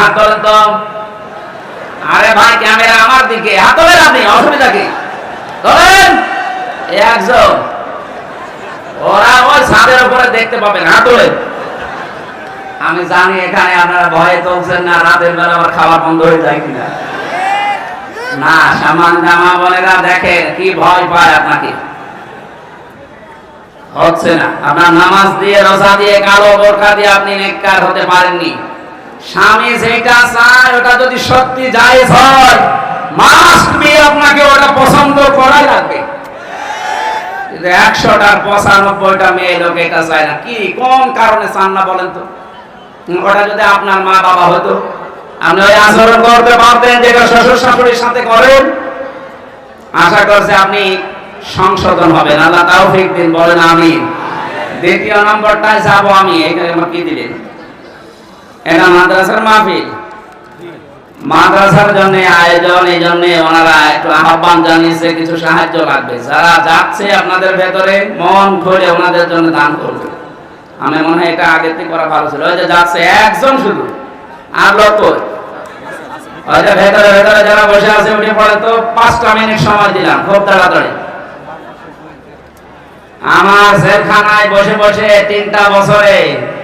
হাত তোলেন তো। আরে ভাই, ক্যামেরা আমার দিকে। হাত তোলেন আপনি, অসুবিধা কি? এই একজন। ওরা ওই ছাদের উপরে দেখতে পাবেন। হাত তোলেন। আমি জানি এখানে আপনারা ভয়ে তুলছেন না, রাতের বেলা আবার খাবার বন্ধ হয়ে যায় কিনা। না, সামান জামা বোনেরা দেখে কি ভয় পায় আপনাকে। হচ্ছে না। আপনার নামাজ দিয়ে, রোজা দিয়ে, কালো বোরকা দিয়ে আপনি নেককার হতে পারেননি। স্বামী যেটা চায়, ওটা যদি সত্যি জায়েজ হয় মাস্ট বি আপনাকে ওটা পছন্দ করাই লাগবে। একশোটার পঁচানব্বইটা মেয়ে এটা চায় না। কি, কোন কারণে চান না বলেন তো? ওটা যদি আপনার মা বাবা হতো, আপনি ওই আচরণ করতে পারতেন, যেটা শ্বশুর শাশুড়ির সাথে করেন। আশা করছে আপনি সংশোধন হবেন। আল্লাহ তাও দিন, বলেন আমি দ্বিতীয় নম্বরটায় যাব আমি এখানে কি দিলেন? এটা মাদ্রাসার মাহফিল। মাদ্রাসার জন্য আয়োজন, এই জন্য ওনারা একটু আহ্বান জানিয়েছে, কিছু সাহায্য লাগবে। যারা যাচ্ছে আপনাদের ভেতরে, মন খুলে ওনাদের জন্য দান করবে। আমি মনে হয় এটা আগের থেকে করা ভালো ছিল। ওই যে যাচ্ছে একজন শুধু। আর লোক যে ভেতরে ভেতরে যারা বসে আছে, উঠে পড়ে, তো পাঁচটা মিনিট সময় দিলাম, খুব তাড়াতাড়ি। আমার জেলখানায় বসে বসে তিনটা বছরে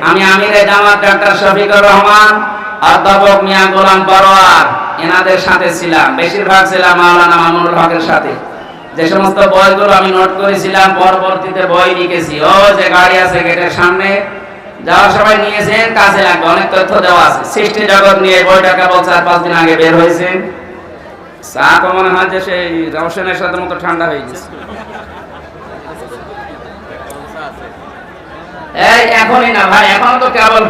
আমি আমিরে জামাত ডাক্তার শফিকুর রহমান, অধ্যাপক মিয়া গোলাম পরোয়ার এনাদের সাথে ছিলাম। বেশিরভাগ ছিলাম মাওলানা মামুনুল হকের সাথে। যে সমস্ত বইগুলো আমি নোট করেছিলাম, পরবর্তীতে বই লিখেছি। ও যে গাড়ি আছে গেটের সামনে, যাওয়ার সময় নিয়েছেন কাছে লাগবে, অনেক তথ্য দেওয়া আছে। সৃষ্টি জগৎ নিয়ে বইটা কেবল চার পাঁচ দিন আগে বের হয়েছে। চা তো মনে হয় যে সেই রওশনের সাথে মতো ঠান্ডা হয়ে গেছে। এখনই না, ভাই, এখন তো কেবল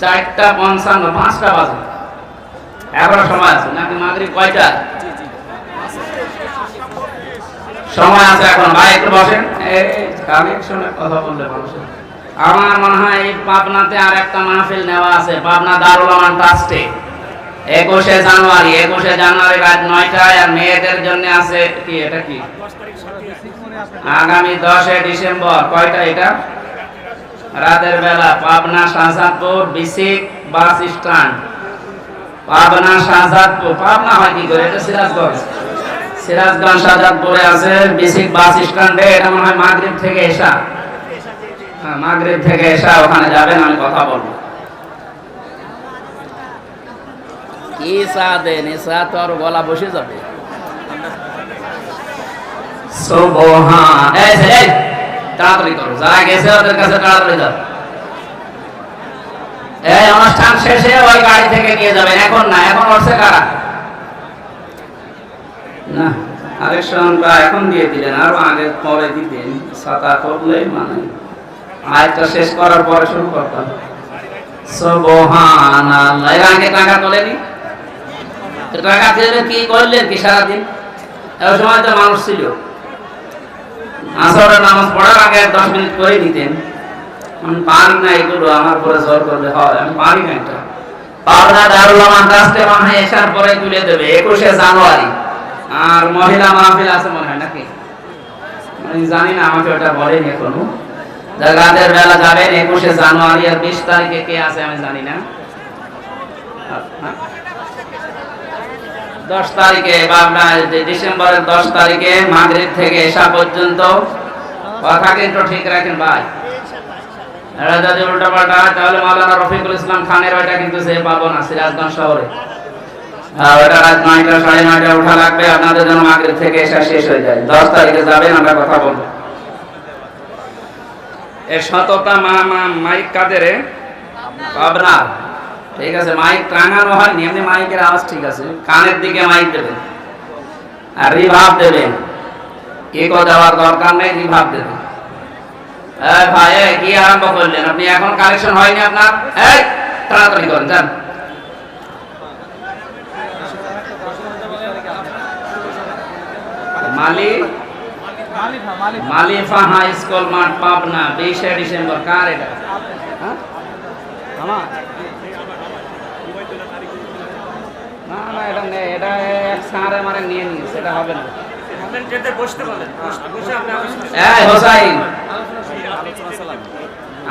চারটা পঞ্চান্ন, পাঁচটা বাজে। এখনও সময় আছে, নাকি মাগরিব কয়টা? সময় আছে এখন। ভাই, একটু বসেন। এই কথা বললে মানুষের। আমার মনে হয় এই পাবনাতে আর একটা মাহফিল নেওয়া আছে, পাবনা দারুল আমান ট্রাস্টে একুশে জানুয়ারি একুশে জানুয়ারি রাত নয়টায় আর মেয়েদের জন্য আছে কি, এটা কি? আগামী দশে ডিসেম্বর, কয়টা এটা? রাতের বেলা, Pabna, Shahzadpur, BSCIC, bus stand. Pabna, Shahzadpur, Pabna হয় কি করে? এটা সিরাজগঞ্জ। সিরাজগঞ্জ, শাহজাদপুরে আছে, বিসিক বাস স্ট্যান্ডে। এটা মনে হয় মাগরিব থেকে এসা। হ্যাঁ মাগরিব থেকে এসা, ওখানে যাবেন, আমি কথা বলব। কি চা দেন? এ গলা বসে যাবে। তাড়াতাড়ি না, এখন উঠছে এখন দিয়ে দিলেন। আরও আগে পরে দিতেন। ছাতা করলেই মানে। আরেকটা শেষ করার পরে শুরু করতাম। আগে টাকা তোলেনি? টাকা তুলে কি করলেন কি সারাদিন? ওই সময় তো মানুষ ছিল। আসরের নামাজ পড়ার আগে দশ মিনিট করে দিতেন আমি পারি না এগুলো, আমার পরে জোর করলে হয়, আমি পারি না এটা। পাবনা দারুল আমান ট্রাস্টে মনে হয় এসার পরে তুলে দেবে, একুশে জানুয়ারি। আর মহিলা মাহফিল আছে মনে হয় নাকি? আমি জানি না, আমাকে ওটা বলেনি এখনও। রাতের বেলা যাবেন, একুশে জানুয়ারি আর বিশ তারিখে কে আছে আমি জানি না। হ্যাঁ? দশ তারিখে বা আপনার ডিসেম্বরের দশ তারিখে মাগরিব থেকে এসা পর্যন্ত। কথা কিন্তু ঠিক রাখেন ভাই। যদি উল্টা পাল্টা তাহলে মাওলানা রফিকুল ইসলাম খানের ওইটা কিন্তু সে পাবো না, সিরাজগঞ্জ শহরে। ওটা আপনাদের জন্য? ঠিক আছে মাইক টাঙানো হয়নি, এমনি মাইকের আওয়াজ ঠিক আছে। কানের দিকে মাইক দেবেন। আর রিভাব দেবেন। কেকো দেওয়ার দরকার নেই রিভাব দেবেন। ভাই কি আরম্ভ করলেন? আপনি এখন কালেকশন হয়নি আপনার? এই, তাড়াতাড়ি করেন, যান। মালি মালিফা হাই স্কুল, মাঠ পাবনা, বিশে ডিসেম্বর, কার এটা? হ্যাঁ? না না এটা এটা এক সারে মারে নিয়ে নিয়েছে এটা হবে না।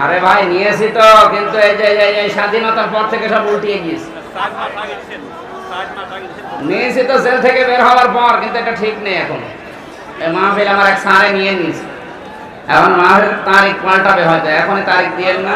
আরে ভাই নিয়েছি তো কিন্তু এই যে এই- এই স্বাধীনতার পর থেকে সব উল্টিয়ে গিয়েছে। নিয়েছি তো জেল থেকে বের হওয়ার পর কিন্তু এটা ঠিক নেই এখন। মাহফিল আমার এক সারে নিয়ে নিয়েছে। এখন মাহফিল তারিখ পাল্টাবে হয়তো এখনই তারিখ দিয়ে না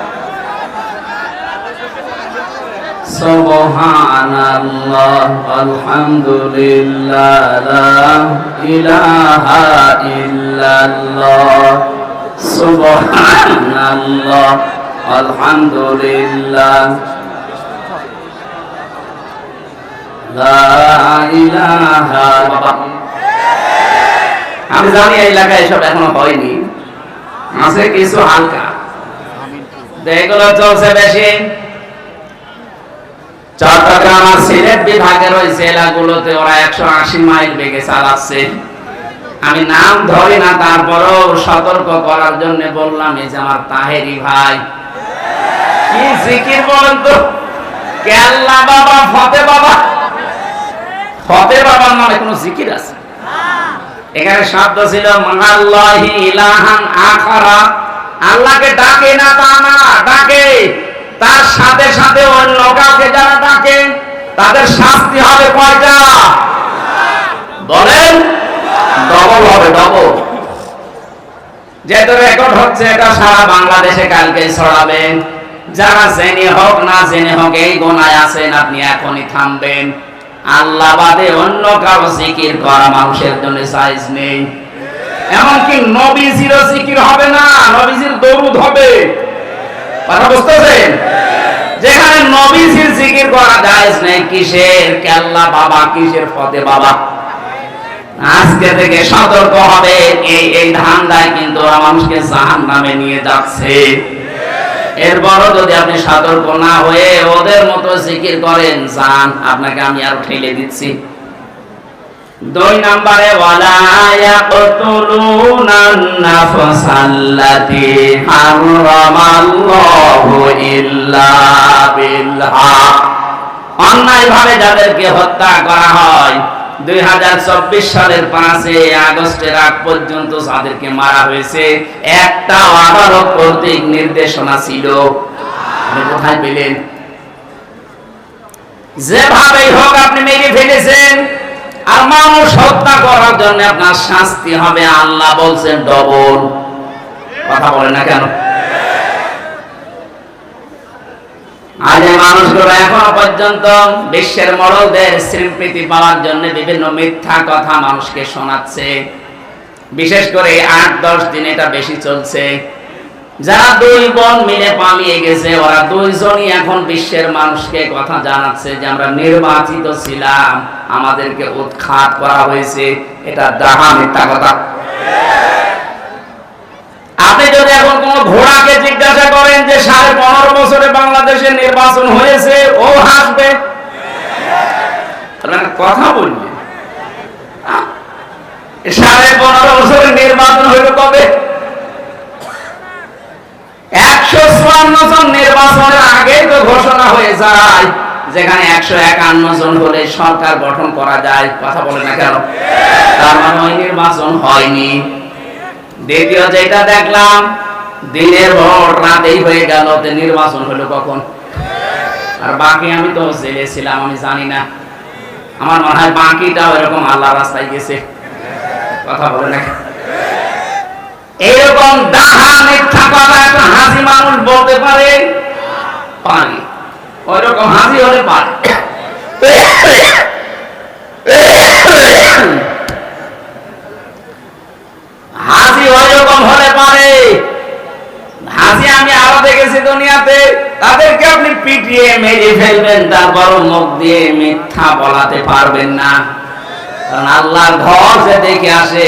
সুবহানাল্লাহ, আলহামদুলিল্লাহ, ইলাহা ইল্লাল্লাহ, সুবহানাল্লাহ, আলহামদুলিল্লাহ। আমি জানি এই এলাকায় এসব এখনও হয়নি। আছে কিছু হালকা। এগুলো চলছে বেশি। চট্টগ্রাম আর সিলেট বিভাগের ওই জেলাগুলোতে ওরা একশো আশি মাইল বেগে চালাচ্ছে, আমি নাম ধরি না সতর্ক করার জন্য বললাম, এই যে আমার তাহেরি ভাই। কি জিকির বলেন তো? কেল্লা বাবা, ফতে বাবা। ফতে বাবার নামে কোনো জিকির আছে? এখানে শব্দ ছিল মাল্লাহি ইলাহান আখারা। আল্লাহকে ডাকে না, তা না, ডাকে। তার সাথে সাথে অন্য কাউকে যারা ডাকে তাদের শাস্তি হবে কয়টা? বলেন ডবল হবে ডবল যেহেতু রেকর্ড হচ্ছে, এটা সারা বাংলাদেশে কালকে ছড়াবেন যারা জেনে হোক, না জেনে হোক, এই গোনায় আছেন, আপনি এখনই থামবেন। আল্লাহ বাদে অন্য কারও জিকির করা মানুষের জন্য সাইজ নেই। এমনকি নবীজিরও জিকির হবে না, নবীজির দরুদ হবে। কথা বুঝতেছেন? যেখানে নবীজির জিকির করা জায়েজ নেই, কিসের কেল্লা বাবা, কিসের ফতে বাবা? আজকে থেকে সতর্ক হবে, এই এই ধান্দায় কিন্তু মানুষকে জাহান নামে নিয়ে যাচ্ছে। এরপরও যদি আপনি সতর্ক না হয়ে ওদের মতো জিকির করেন, জান, আপনাকে আমি আর ঠেলে দিচ্ছি। দুই নম্বরে, ওয়ালা ইয়াকতুলুনান নাফসাল্লাতি হারামাল্লাহু ইল্লা বিল হক অন্যায়ভাবে যাদেরকে হত্যা করা হয়, দুই সালের পাঁচে আগস্টের আগ পর্যন্ত যাদেরকে মারা হয়েছে। একটা আদালত কর্তৃক নির্দেশনা ছিল। কোথায় পেলেন? যেভাবেই হোক, আপনি মেরে ফেলেছেন। আর মানুষ হত্যা করার জন্য আপনার শাস্তি হবে, আল্লাহ বলছেন ডবল। কথা বলে না কেন? আজ মানুষগুলো এখনও পর্যন্ত বিশ্বের মরলদের স্বীকৃতি পাওয়ার জন্য বিভিন্ন মিথ্যা কথা মানুষকে শোনাচ্ছে। বিশেষ করে আট দশ দিন এটা বেশি চলছে। যারা দুই বোন মিলে পালিয়ে গেছে ওরা দুইজনই এখন বিশ্বের মানুষকে কথা জানাচ্ছে যে আমরা নির্বাচিত ছিলাম আমাদেরকে উৎখাত করা হয়েছে। এটা ডাহা মিথ্যা কথা। আপনি যদি এখন কোন ঘোড়াকে জিজ্ঞাসা করেন যে সাড়ে পনেরো বছরে বাংলাদেশে নির্বাচন হয়েছে ও হাসবে। কথা আহ, সাড়ে পনেরো বছরে নির্বাচন হইল কবে? একশো চুয়ান্ন জন নির্বাচনের আগে তো ঘোষণা হয়ে যায়, যেখানে একশো একান্ন জন হলে সরকার গঠন করা যায়। কথা বলে না কেন? তার মানে ওই নির্বাচন হয়নি। দ্বিতীয় যেটা দেখলাম, দিনের ভোট রাতেই হয়ে গেল নির্বাচন হলো কখন? আর বাকি আমি তো জেলে ছিলাম, আমি জানি না। আমার মনে হয় বাকিটাও এরকম আল্লাহ রাস্তায় গেছে। কথা বলে না এরকম ডাহা মিথ্যা কথা একটা হাসি মানুষ বলতে পারে? পারে। ওই রকম হাসি হলে পারে। হাসি হলে পারে। হাসি আমি আরও দেখেছি দুনিয়াতে। তাদেরকে আপনি পিটিয়ে মেরে ফেলবেন, তারপর মুখ দিয়ে মিথ্যা বলাতে পারবেন না। কারণ আল্লাহর ঘর যে দেখে আসে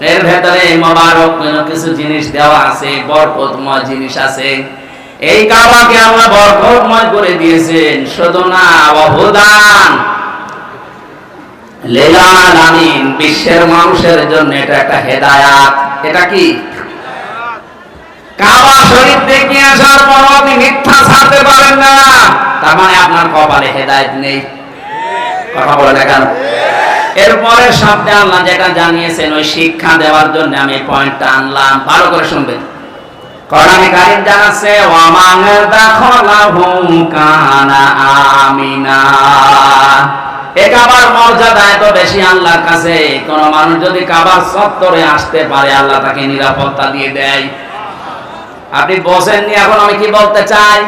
এর ভেতরে মোবারক কিছু জিনিস দেওয়া আছে, বরকতময় জিনিস আছে। এই কাবাকে আল্লাহ বরকতময় করে দিয়েছেন, শুধু না, অবদান। লীলাল আমিন, বিশ্বের মানুষের জন্য এটা একটা হেদায়াত। এটা কি? কাবা শরীফ দেখে আসার পর আপনি মিথ্যা ছাড়তে পারেন না। তার মানে আপনার কপালে হেদায়েত নেই। কথা বলে দেখেন। এরপরের শব্দে আল্লাহ যেটা জানিয়েছেন, ওই শিক্ষা দেওয়ার জন্য আমি পয়েন্টটা আনলাম। ভালো করে শুনবেন। কোরআনে কারীম কানা আমিনা। মর্যাদা এত বেশি আল্লাহর কাছে। কোন মানুষ যদি কাবার চত্বরে আসতে পারে, আল্লাহ তাকে নিরাপত্তা দিয়ে দেয়। আপনি বসেননি এখন আমি কি বলতে চাই?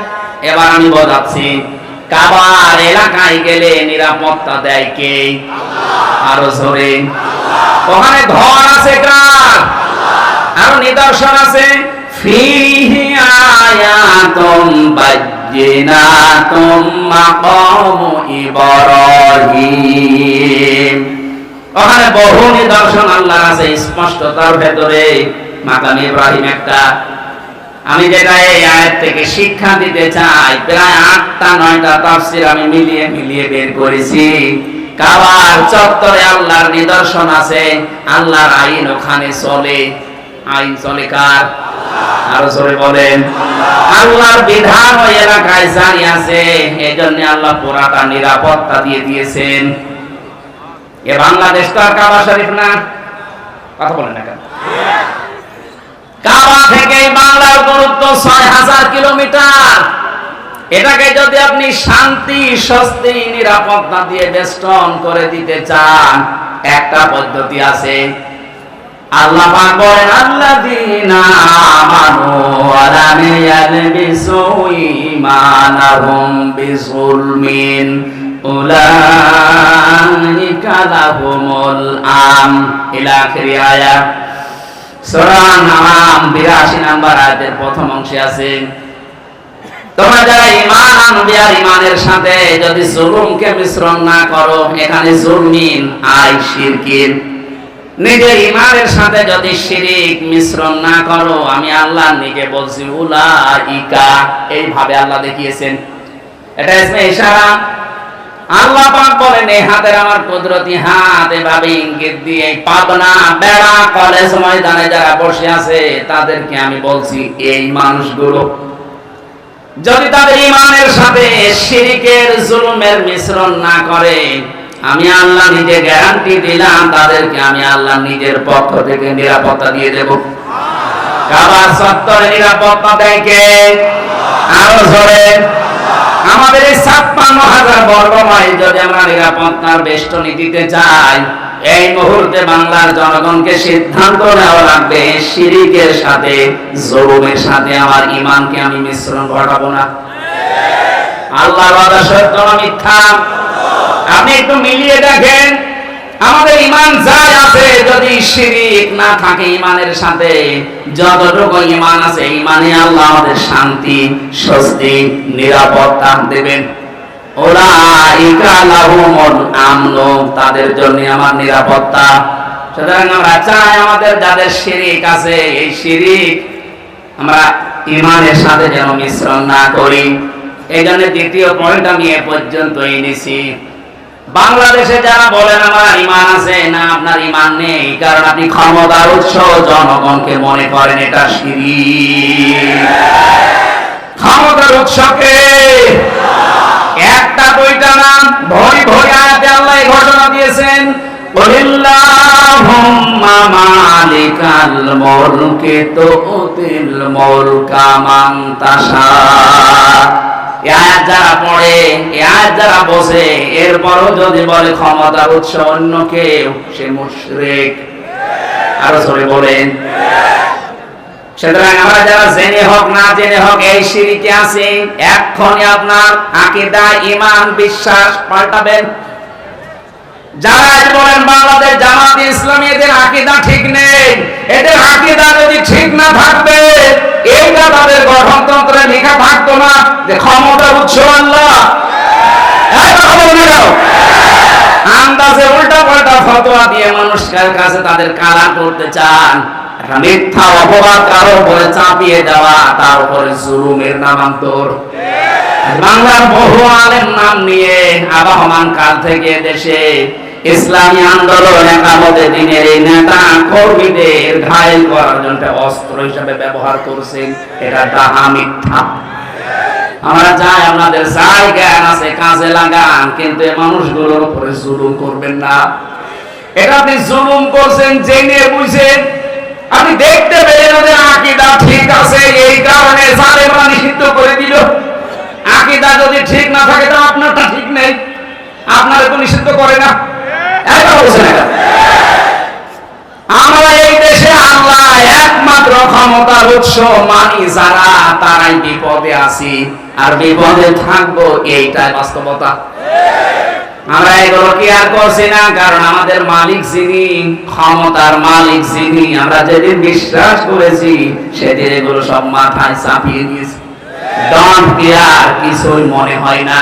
এবার আমি বোঝাচ্ছি। কাবার এলাকায় গেলে নিরাপত্তা দেয় কে? আরও জোরে। ওখানে ঘর আছে কার? আরও নিদর্শন আছে? বহু নিদর্শন আল্লাহ আছে, স্পষ্টতার ভেতরে মাকাম ইব্রাহিম একটা আমি যেটা এই আয়াত থেকে শিক্ষা দিতে চাই, প্রায় আটটা, নয়টা তাফসির আমি মিলিয়ে মিলিয়ে বের করেছি। কাবার চত্বরে আল্লাহর নিদর্শন আছে, আল্লাহর আইন ওখানে চলে। আইন চলে কার? আরও জোরে বলেন। আল্লাহর বিধান ওই এলাকায় জারি আছে আল্লাহ পুরাটা নিরাপত্তা দিয়ে দিয়েছেন। এ বাংলাদেশ তো আর কাবা শরীফ না। কথা বলেন না কেন? কাবা থেকে বাংলার দূরত্ব ছয় হাজার কিলোমিটার। এটাকে যদি আপনি শান্তি, স্বস্তি, নিরাপত্তা দিয়ে বেষ্টন করে দিতে চান, একটা পদ্ধতি আছে। আল্লাহ বলেন, আল্লাযীনা আমানু আম। ইলা আখিরি সূরা নাম 82 নাম্বার আয়াতের প্রথম অংশে আছে, তোমরা যারা ঈমান আনবে আর ঈমানের সাথে যদি ইমানের সাথে যদি শিরিক মিশ্রণ না করো, আমি আল্লাহ নিজে বলছি উলাইকা। এইভাবে আল্লাহ দেখিয়েছেন। এটা ইসমে আল্লাহ পাক বলেন এই হাতের আমার কুদরতি হাত এভাবে ইঙ্গিত দিয়ে পাবনা বেড়া কলেজ ময়দানে যারা বসে আছে, তাদেরকে আমি বলছি, এই মানুষগুলো, যদি তাদের ইমানের সাথে শিরিকের জুলুমের মিশ্রণ না করে, আমি আল্লাহ নিজে গ্যারান্টি দিলাম, তাদেরকে আমি আল্লাহ নিজের পক্ষ থেকে নিরাপত্তা দিয়ে দেব। কাবার সত্তরে নিরাপত্তা দেয় কে? আরও ধরে আমাদের এই ছাপ্পান্ন হাজার বর্গ মাইল যদি আমরা নিরাপত্তার বেষ্টনী দিতে চাই এই মুহূর্তে বাংলার জনগণকে সিদ্ধান্ত নেওয়া লাগবে শিরিকের সাথে জরুমের সাথে আমার ইমানকে আমি মিশ্রণ ঘটাবো না। আল্লাহ সত্য মিথ্যা? আপনি একটু মিলিয়ে দেখেন। আমাদের ইমান যাই আছে, যদি শিরিক না থাকে ইমানের সাথে, যতটুকু ইমান আছে ইমানে আল্লাহ আমাদের শান্তি, স্বস্তি, নিরাপত্তা দেবেন। তাদের জন্য আমার নিরাপত্তা। সুতরাং আমরা চাই আমাদের যাদের শিরিক আছে, এই শিরিক আমরা ইমানের সাথে যেন মিশ্রণ না করি। এই জন্য দ্বিতীয় পয়েন্ট আমি এ পর্যন্ত এনেছি বাংলাদেশে যারা বলেন আমার ইমান আছে, না আপনার ইমান নেই, কারণ আপনি ক্ষমতার উৎস জনগণকে মনে করেন এটা সিঁড়ি ক্ষমতার উৎসকে একটা, দুইটা নাম, ভরি ভরি আয়াতে আল্লাহ ঘোষণা দিয়েছেন কুলিল্লাহুম্মা মালিকাল মুলকি তুতিল মুলকা মান তাশা। এই আয়াত যারা পড়ে আয়াত যারা এরপরও যদি বলে ক্ষমতার উৎস অন্য কেউ, সে মুশরিক। আরও বলেন। সুতরাং আমরা যারা জেনে হোক, না জেনে হোক, এই সিঁড়িতে আছে। এক্ষণে আপনার আকিদা ইমান বিশ্বাস পাল্টাবেন। যারা বলেন বাংলাদেশ জামাতে ইসলামী, এদের আকিদা ঠিক নেই। এদের আকিদা যদি ঠিক না থাকবে এইটা তাদের গঠনতন্ত্রে লেখা থাকতো না যে ক্ষমতার উৎস আল্লাহ আন্দাজে উল্টা পাল্টা ফতোয়া দিয়ে মানুষের কাছে তাদের কারা করতে চান? মিথ্যা অপবাদ কারও উপরে চাপিয়ে দেওয়া, তার উপরে জুলুমের নামান্তর। বাংলার বহু আলেম নাম নিয়ে আবহমান কাল থেকে দেশে ইসলামী আন্দোলন একামতে দিনের এই নেতা কর্মীদের ঘায়ল করার জন্য অস্ত্র হিসেবে ব্যবহার করছেন। এটা ডাহা মিথ্যা। আমরা চাই আপনাদের যাই জ্ঞান আছে, কাজে লাগান, কিন্তু এই মানুষগুলোর উপরে জুলুম করবেন না। এটা আপনি জুলুম করছেন, জেনে বুঝেন। আপনি দেখতে পেলেন যে আকিদা ঠিক আছে, এই কারণে জালেমরা নিষিদ্ধ করে দিল। আকিদা যদি ঠিক না থাকে তো আপনারটা ঠিক নেই। আপনার তো নিষিদ্ধ করে না। আমরা এই দেশে আল্লাহ একমাত্র ক্ষমতার উৎস, মানি যারা, তারাই বিপদে আছি। আর বিপদে থাকব এইটাই বাস্তবতা। আমরা এগুলো কি আর করছি না, কারণ আমাদের মালিক যিনি, ক্ষমতার মালিক যিনি, আমরা যেদিন বিশ্বাস করেছি, সেদিন এগুলো সব মাথায় চাপিয়ে দিয়েছি। ডন কেয়ার কিছুই মনে হয় না।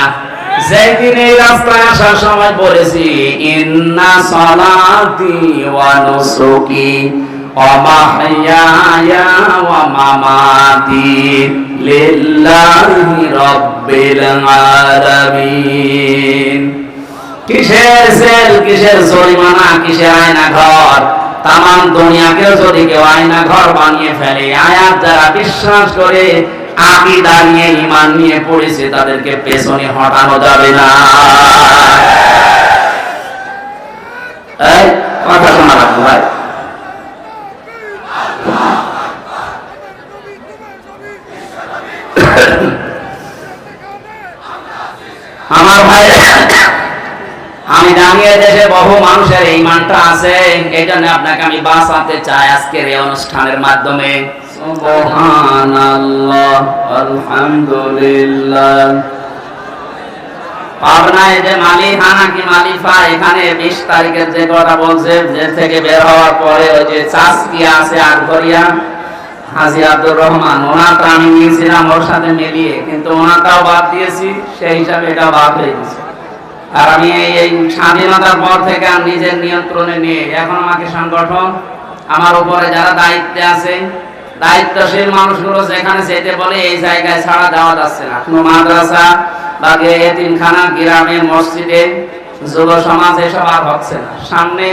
যেদিন এই রাস্তায় আসার সময় বলেছি, ইন্না সলাতি ওয়া নুসুকি ওয়া মাহইয়ায়া ওয়া মামাতি লিল্লাহি রাব্বিল আলামিন। কিসের সেল, কিসের জরিমানা, কিসের আয়না ঘর তামাম দুনিয়াকেও যদি কেউ আয়না ঘর বানিয়ে ফেলে, আয়াত যারা বিশ্বাস করে আকিদা নিয়ে ইমান নিয়ে পড়েছে, তাদেরকে পেছনে হটানো যাবে না। কথা শোনা রাখব ভাই। আমার ভাই, আমি জানি দেশে বহু মানুষের এই মানটা আছে, এই জন্য আপনাকে আমি বাঁচাতে চাই আজকের এই অনুষ্ঠানের মাধ্যমে। সুবহানাল্লাহ, আলহামদুলিল্লাহ। পাবনায় যে মালিহানা কি মালিফা, এখানে বিশ তারিখের যে কথা বলছে, যে থেকে বের হওয়ার পরে ওই যে চাষকি আছে আটঘরিয়া, হাজি আব্দুর রহমান ওনারটা আমি নিয়েছিলাম ওর সাথে মিলিয়ে, কিন্তু ওনারটাও বাদ দিয়েছি, সেই হিসাবে এটা বাদ হয়ে গেছে। আর আমি এই স্বাধীনতার পর থেকে আমি নিজের নিয়ন্ত্রণে নিয়ে এখন আমাকে সংগঠন, আমার উপরে যারা দায়িত্বে আছে দায়িত্বশীল মানুষগুলো যেখানে যেতে বলে, এই জায়গায় ছাড়া যাওয়া যাচ্ছে না। কোনো মাদ্রাসা বা এতিমখানা গ্রামে, মসজিদে, যুব সমাজ এসব আর হচ্ছে না। সামনে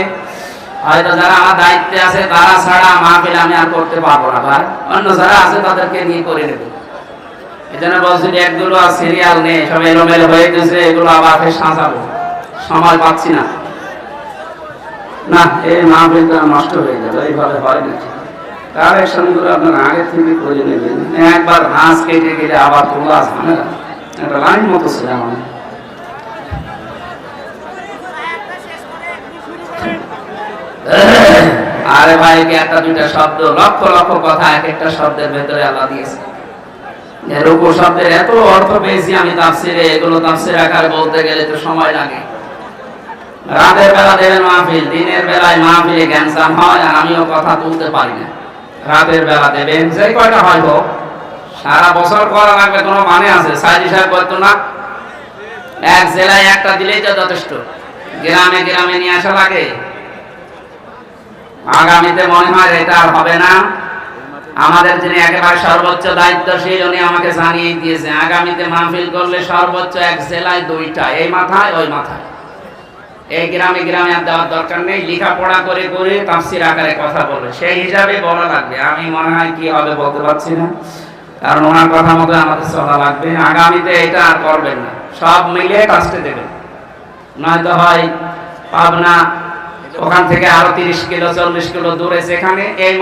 হয়তো যারা আমার দায়িত্বে আছে, তারা ছাড়া মাহফিল আমি আর করতে পারব না। ভাই অন্য যারা আছে, তাদেরকে নিয়ে করে নেব। এই জন্য বলছি যে একগুলো আর সিরিয়াল নেই, সব এলোমেলো হয়ে গেছে, এগুলো আবার ফের সাজাবো। সময় পাচ্ছি না। না, এই মাহফিলটা নষ্ট হয়ে যাবে এইভাবে হয় না। আপনার আগে থেকে করে নেবেন। একবার ঘাস কেটে গেলে আবার তোলা একটা লাইন মতো ছিল আমার। আরে ভাই একটা দুইটা শব্দ? লক্ষ লক্ষ কথা, এক একটা শব্দের ভেতরে আল্লাহ দিয়েছে। শব্দের এত অর্থ পেয়েছি আমি তাফসিরে, এগুলো তাফসির আকারে বলতে গেলে তো সময় লাগে। রাতের বেলা দেবেন মাহফিল, দিনের বেলায় মাহফিলে গ্যানসাম হয়, আর আমিও কথা তুলতে পারি না। রাতের বেলা দেবেন যে কয়টা হয় হোক সারা বছর করা লাগবে, কোনো মানে আছে? সাইজি সাহেব বলতো না, এক জেলায় একটা দিলেই তো যথেষ্ট। গ্রামে গ্রামে নিয়ে আসা লাগে। আগামীতে মনে হয় এটা আর হবে না। আমাদের যিনি একেবারে সর্বোচ্চ দায়িত্বশীল, উনি আমাকে জানিয়ে দিয়েছে, আগামীতে মাহফিল করলে সর্বোচ্চ এক জেলায় দুইটা, এই মাথায়, ওই মাথায়। এই গ্রামে গ্রামে আর দেওয়ার দরকার নেই, লেখাপড়া করে করে তাফসির আকারে কথা বলবে। সেই হিসাবে বলা লাগবে। আমি মনে হয় কি হবে বলতে পারছি না। কারণ ওনার কথা মতো আমাদের চলা লাগবে। আগামীতে এটা আর করবেন না। সব মিলিয়ে কাজটা দেবেন। নয়তো হয় পাবনা, ওখান থেকে আরও তিরিশ কিলো, চল্লিশ কিলো দূরে সেখানে এই